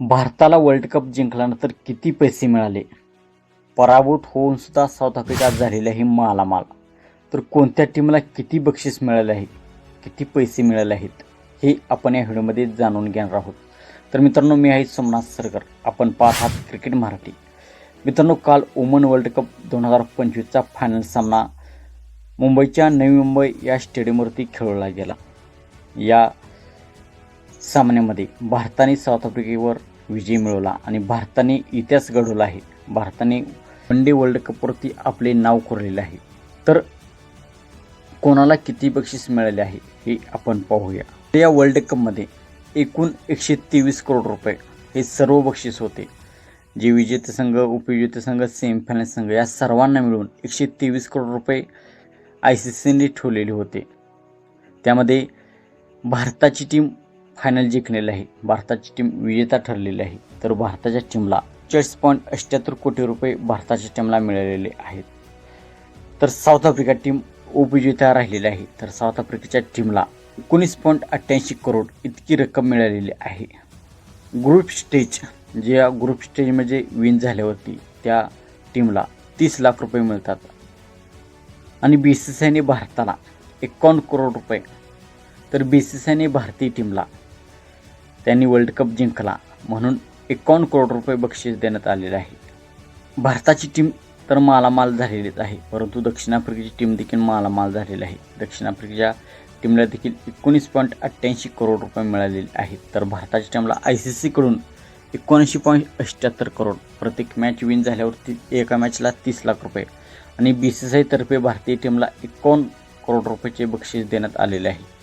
भारताला world cup जिंकल्यानंतर किती पैसे मिळाले? पराभूत होऊन सुद्धा साऊथ आफ्रिका झालेली आहे मालामाल. तर कोणत्या टीमला किती बक्षीस मिळाले आहे? किती पैसे मिळाले आहेत? हे आपण या व्हिडिओमध्ये जाणून घेणार आहोत. तर मित्रांनो मी आहे सोमनाथ सरकर. आपण पाहत आहात क्रिकेट मराठी. मित्रांनो काल ओमन वर्ल्ड कप दोन हजार पंचवीसचा फायनल सामना मुंबईच्या नवी मुंबई या स्टेडियमवरती खेळवला गेला. या सामन्यामध्ये भारताने साऊथ आफ्रिकेवर विजय मिळवला आणि भारताने इतिहास घडवला आहे. भारताने वन डे वर्ल्ड कपवरती आपले नाव कोरलेले आहे. तर कोणाला किती बक्षीस मिळाले आहे हे आपण पाहूया. या वर्ल्ड कपमध्ये एकूण एकशे तेवीस करोड रुपये हे सर्व बक्षीस होते. जे विजेते संघ उपविजेते संघ सेमीफायनल संघ या सर्वांना मिळून एकशे तेवीस करोड रुपये आय सी सीने ठेवलेले होते. त्यामध्ये भारताची टीम फायनल जिंकलेली आहे. भारताची टीम विजेता ठरलेली आहे. तर भारताच्या टीमला चाळीस पॉईंट अठ्ठ्याहत्तर कोटी रुपये भारताच्या टीमला मिळालेले आहेत. तर साऊथ आफ्रिका टीम उपविजेता राहिलेली आहे. तर साऊथ आफ्रिकेच्या टीमला एकोणीस पॉईंट अठ्ठ्याऐंशी करोड इतकी रक्कम मिळालेली आहे. ग्रुप स्टेज जे या ग्रुप स्टेजमध्ये विन झाल्यावरती त्या टीमला तीस लाख रुपये मिळतात. आणि बी सी सीने भारताला एकावन्न करोड रुपये. तर बी सी सीने भारतीय टीमला त्यांनी वर्ल्ड कप जिंकला म्हणून एकावन्न करोड रुपये बक्षीस देण्यात आलेले आहे. भारताची टीम तर मालामाल झालेलीच आहे परंतु दक्षिण आफ्रिकेची टीम देखील मालामाल झालेली आहे. दक्षिण आफ्रिकेच्या टीमला देखील एकोणीस पॉईंट अठ्ठ्याऐंशी करोड रुपये मिळालेले आहेत. तर भारताच्या टीमला आय सी सीकडून एकोणऐंशी पॉईंट अठ्ठ्याहत्तर करोड प्रत्येक मॅच विन झाल्यावरती एका मॅचला तीस लाख रुपये आणि बी सी सी आयतर्फे भारतीय टीमला एकावन्न करोड रुपयाचे बक्षीस देण्यात आलेले आहे.